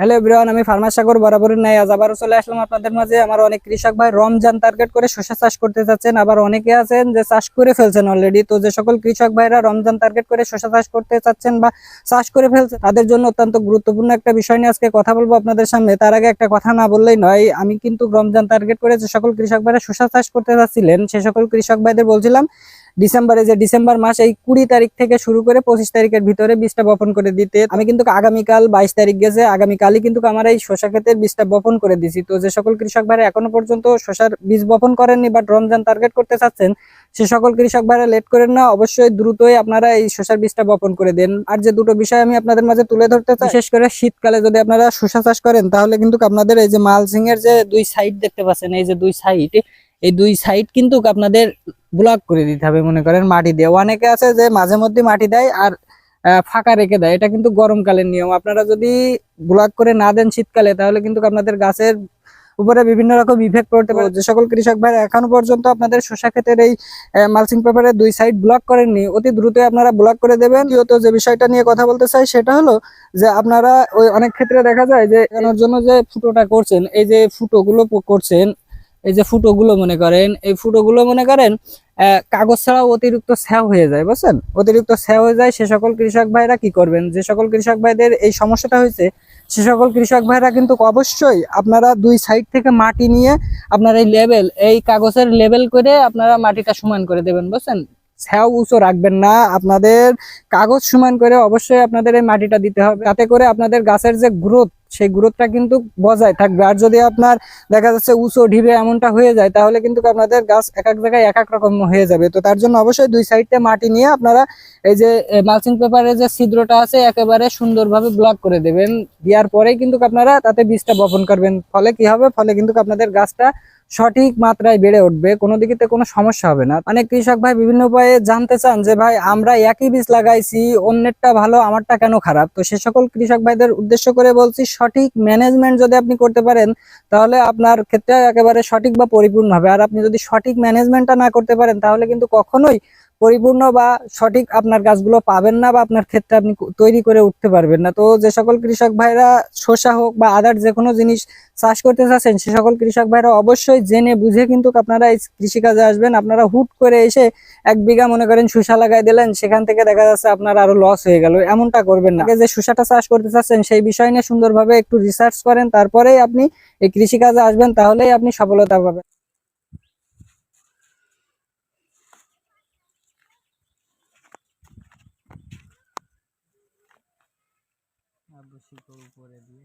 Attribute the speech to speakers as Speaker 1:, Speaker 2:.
Speaker 1: Hello everyone, আমি farmer Sagar বরাবরের ন্যায় আজ আবারও চলে আসলাম আপনাদের মাঝে। আমার অনেক কৃষক ভাই রমজান টার্গেট করে শসা চাষ করতে চাচ্ছেন আবার অনেকে আছেন যে চাষ করে ফেলছেন অলরেডি তো যে সকল কৃষক ভাইরা রমজান টার্গেট করে শসা চাষ করতে চাচ্ছেন বা চাষ করে ফেলছেন তাদের জন্য অত্যন্ত গুরুত্বপূর্ণ একটা বিষয় নিয়ে আজকে কথা বলব আপনাদের সামনে। তার আগে একটা কথা না বললেই নয়, আমি কিন্তু রমজান টার্গেট করে যে সকল কৃষক ভাইরা শসা চাষ করতে চাচ্ছিলেন সে সকল কৃষক ভাইদের বলছিলাম, ডিসেম্বরে যে ডিসেম্বর মাস, এই কুড়ি তারিখ থেকে শুরু করে পঁচিশ তারিখের ভিতরে বীজটা বপন করে দিতে। আমি কিন্তু আগামীকাল বাইশ তারিখ গেছে। আগামীকালই কিন্তু আমার এই শসা ক্ষেতের বীজটা বপন করে দিছি তো যে সকল কৃষক ভাইরা এখনও পর্যন্ত শসার বীজ বপন করেননি বাট রমজান টার্গেট করতে চাচ্ছেন, সে সকল কৃষক ভাইরা লেট করেন না, অবশ্যই দ্রুতই আপনারা এই শসার বীজটা বপন করে দেন। আর যে দুটো বিষয় আমি আপনাদের মাঝে তুলে ধরতে চাই, বিশেষ করে শীতকালে যদি আপনারা শসা চাষ করেন, তাহলে কিন্তু আপনাদের এই যে মালসিং এর যে দুই সাইড দেখতে পাচ্ছেন, এই যে দুই সাইড এই দুই সাইড কিন্তু আপনাদের ব্লক করে দিতে হবে, মনে করেন মাটি দিয়ে। অনেকে আছে যে মাঝে মধ্যে মাটি দেয়, আর ফাঁকা রেখে দেয়। এটা কিন্তু গরমকালের নিয়ম। আপনারা যদি ব্লক করে না দেন শীতকালে, তাহলে কিন্তু আপনাদের গাছের উপরে বিভিন্ন রকম ইফেক্ট পড়তে পারে। যে সকল কৃষক ভাই এখনও পর্যন্ত আপনাদের শসা ক্ষেতের এই মালচিং পেপারের দুই সাইড ব্লক করেননি, অতি দ্রুতই আপনারা ব্লক করে দেবেন। দ্বিতীয়ত যে বিষয়টা নিয়ে কথা বলতে চাই, সেটা হলো যে আপনারা ওই অনেক ক্ষেত্রে দেখা যায় যে জন্য যে ফুটোটা করছেন, এই যে ফুটোগুলো করছেন এই যে ফুটোগুলো মনে করেন, এই ফুটোগুলো মনে করেন কাগজ ছাড়াও অতিরিক্ত স্যাও হয়ে যায়, বুঝছেন? অতিরিক্ত স্যাও হয়ে যায়, সে সকল কৃষক ভাইরা কি করবেন? যে সকল কৃষক ভাইদের এই সমস্যাটা হয়েছে, সে সকল কৃষক ভাইরা কিন্তু অবশ্যই আপনারা দুই সাইড থেকে মাটি নিয়ে আপনার এই লেভেল এই কাগজের লেভেল করে আপনারা মাটিটা সমান করে দেবেন, বুঝছেন? স্যাও উঁচু রাখবেন না, আপনাদের কাগজ সমান করে অবশ্যই আপনাদের এই মাটিটা দিতে হবে। তাতে করে আপনাদের গাছের যে গ্রোথ সেই গ্রোথটা কিন্তু বজায় থাকবে। আর যদি আপনার দেখা যাচ্ছে উঁচু ঢিবে এমনটা হয়ে যায়, তাহলে কিন্তু আপনাদের গাছ এক এক জায়গায় এক এক রকম হয়ে যাবে। তো তার জন্য অবশ্যই দুই সাইডে মাটি নিয়ে আপনারা এই যে মালসিং পেপারের যে ছিদ্রটা আছে, একেবারে সুন্দরভাবে ব্লক করে দেবেন। দেওয়ার পরেই কিন্তু আপনারা তাতে বীজটা বপন করবেন। ফলে কি হবে? ফলে কিন্তু আপনাদের গাছটা সঠিক মাত্রায় বেড়ে উঠবে, কোনো দিকে কোনো সমস্যা হবে না। অনেক কৃষক ভাই বিভিন্ন উপায়ে জানতে চান যে, ভাই, আমরা একই বীজ লাগাইছি, অন্যেরটা ভালো, আমারটা কেন খারাপ? তো সে সকল কৃষক ভাইদের উদ্দেশ্য করে বলছি, সঠিক ম্যানেজমেন্ট যদি আপনি করতে পারেন, তাহলে আপনার ক্ষেত্রে একেবারে সঠিক বা পরিপূর্ণ হবে। আর আপনি যদি সঠিক ম্যানেজমেন্টটা না করতে পারেন, তাহলে কিন্তু কখনোই পরিপূর্ণ বা সঠিক আপনার গাছগুলো পাবেন না বা আপনার ক্ষেত্রে আপনি তৈরি করে উঠতে পারবেন না। তো যে সকল কৃষক ভাইরা শসা হোক বা আদার যে কোনো জিনিস চাষ করতে চাচ্ছেন, সে সকল কৃষক ভাইরা অবশ্যই জেনে বুঝে কিন্তু আপনারা এই কৃষিকাজে আসবেন। আপনারা হুট করে এসে এক বিঘা মনে করেন শুষা লাগাই দিলেন, সেখান থেকে দেখা যাচ্ছে আপনার আরও লস হয়ে গেল। এমনটা করবেন না। যে শুষাটা চাষ করতে চাচ্ছেন, সেই বিষয় নিয়ে সুন্দরভাবে একটু রিসার্চ করেন, তারপরেই আপনি এই কৃষিকাজে আসবেন, তাহলেই আপনি সফলতা পাবেন। উপরে দিয়ে।